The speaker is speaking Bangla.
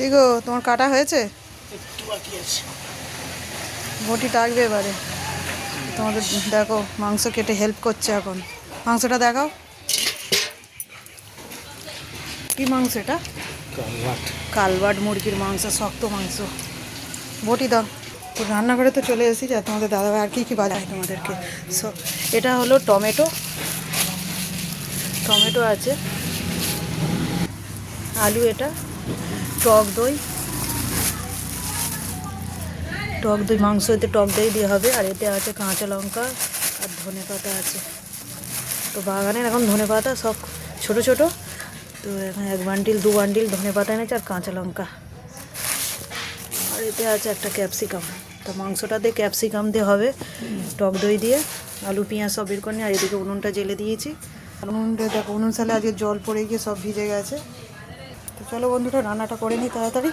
কি গো তোমার কাটা হয়েছে? বটি টাকবে এবারে। তোমাদের দেখো মাংস কেটে হেল্প করছে এখন। মাংসটা দেখাও। কি মাংস এটা? কালবাট মুরগির মাংস শক্ত মাংস। বটি দাও। তো রান্নাঘরে তো চলে এসেছি আর তোমাদের দাদাভাই আর কী কী বাজায় তোমাদেরকে। সো এটা হলো টমেটো। টমেটো আছে। আলু এটা। টক দই। টক দই, মাংস এতে টক দই দিয়ে হবে, আর এতে আছে কাঁচা লঙ্কা আর ধনে পাতা আছে। তো বাগানের এখন ধনে পাতা সব ছোট ছোট। তো এখন এক বান্ডিল দু বান্ডিল ধনে পাতা এনেছে আর কাঁচা লঙ্কা। আর এতে আছে একটা ক্যাপসিকাম। তো মাংসটা দিয়ে ক্যাপসিকাম দিয়ে হবে টক দই দিয়ে। আলু, পেঁয়াজ সব বের করে নিয়ে, আর এদিকে উনুনটা জেলে দিয়েছি। উনুনটা দেখো, উনুন সালে আজকে জল পড়ে গিয়ে সব ভিজে গেছে। তো চলো বন্ধুরা রান্নাটা করে নিই তাড়াতাড়ি।